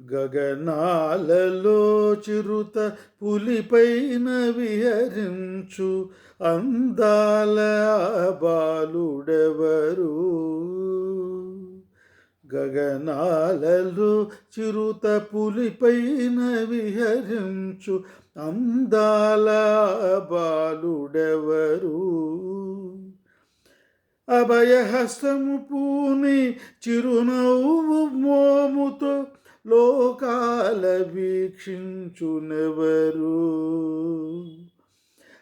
గగనాలలో చిరుత పులిపైన విహరించు అందాల బాలుడెవరు? గగనాలలో చిరుత పులిపైన విహరించు అందాల బాలుడెవరు? అభయహస్తము పూని చిరునవ్వు మోముతో లోకాల వీక్షించునెవరు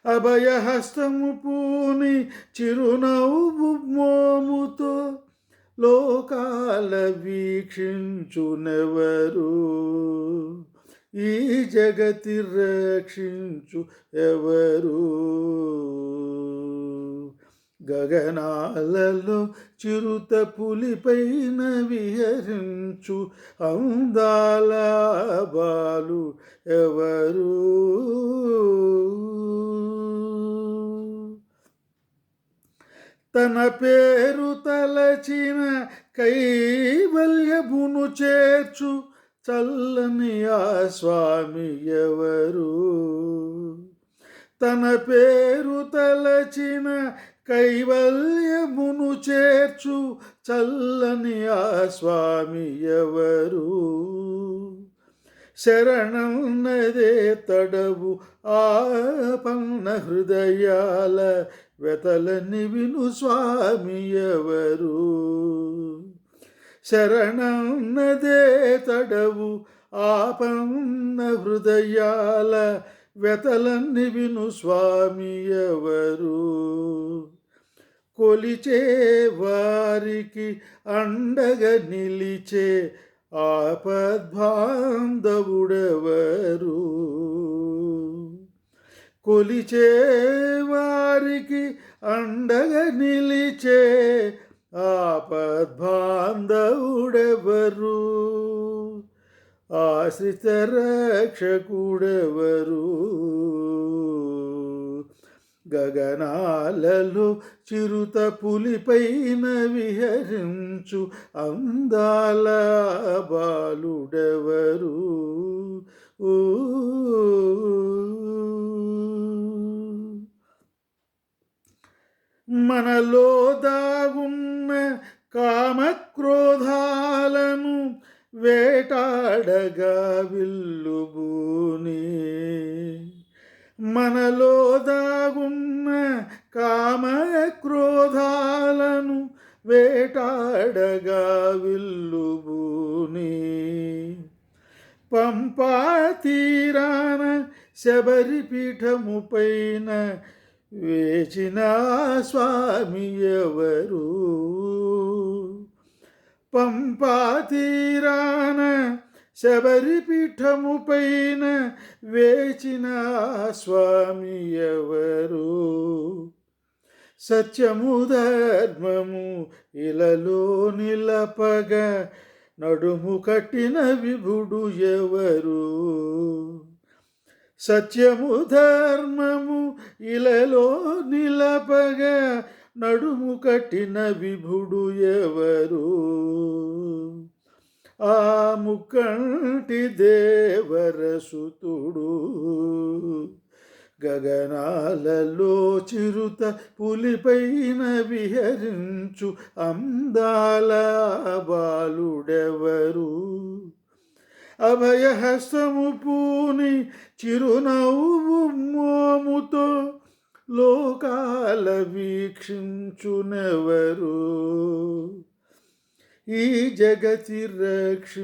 అభయహస్తము పూని చిరునవ్వు మోముతో లోకాల వీక్షించునెవరు ఈ జగతి రక్షించు ఎవరు గగనాలలో చిరుత పులిపైన విహరించు అందాల బాలు ఎవరు? తన పేరు తలచిన కైవల్యమును చేర్చు చల్లని ఆ స్వామి ఎవరు? తన పేరు తలచిన కైవల్యమును చేర్చు చల్లని ఆ స్వామి ఎవరు? శరణన్నదే తడవు ఆపన్న హృదయాల వెతలని విను స్వామి ఎవరు? శరణన్నదే తడవు ఆపన్న హృదయాల వెతలన్ని విను స్వామి ఎవరు? కొలిచే వారికి అండగా నిలిచే ఆపద్బాంధవుడెవరు? కొలిచే వారికి అండగా నిలిచే ఆపద్బాంధవుడెవరు? ఆశ్రిత రక్షకుడెవరు? గగనాలలో చిరుత పులిపైన విహరించు అందాల బాలుడెవరు? మనలో దాగున్న కామక్రోధాలను వేటాడగా విల్లుబూని మనలో దాగున్న కామ క్రోధాలను వేటాడగా విల్లుబూని పంపా తీరాన శబరి వేచిన స్వామి ఎవరు? పంపా తీరాన శబరి పీఠముపైన వేచిన స్వామి ఎవరు? సత్యము ధర్మము ఇలలో నిలపగ నడుము కట్టిన విభుడు ఎవరు? సత్యము ధర్మము ఇలలో నిలపగ నడుము కట్టిన విభుడు ఎవరు? ఆ ముక్కంటి దేవరసుతుడు. గగనాలలో చిరుత పులిపైన విహరించు అందాల బాలుడెవరు? అభయహస్తము పూని చిరునవ్వు మోముతో లోకాల వీక్షించునెవరు? ఈ జగతి రక్షించునెవరు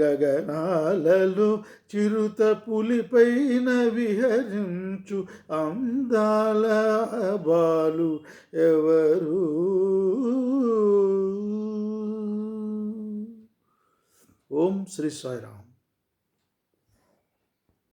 గగనాలలో చిరుత పులిపైన విహరించు అందాల బాలు ఎవరు? ఓం శ్రీ సాయిరామ్.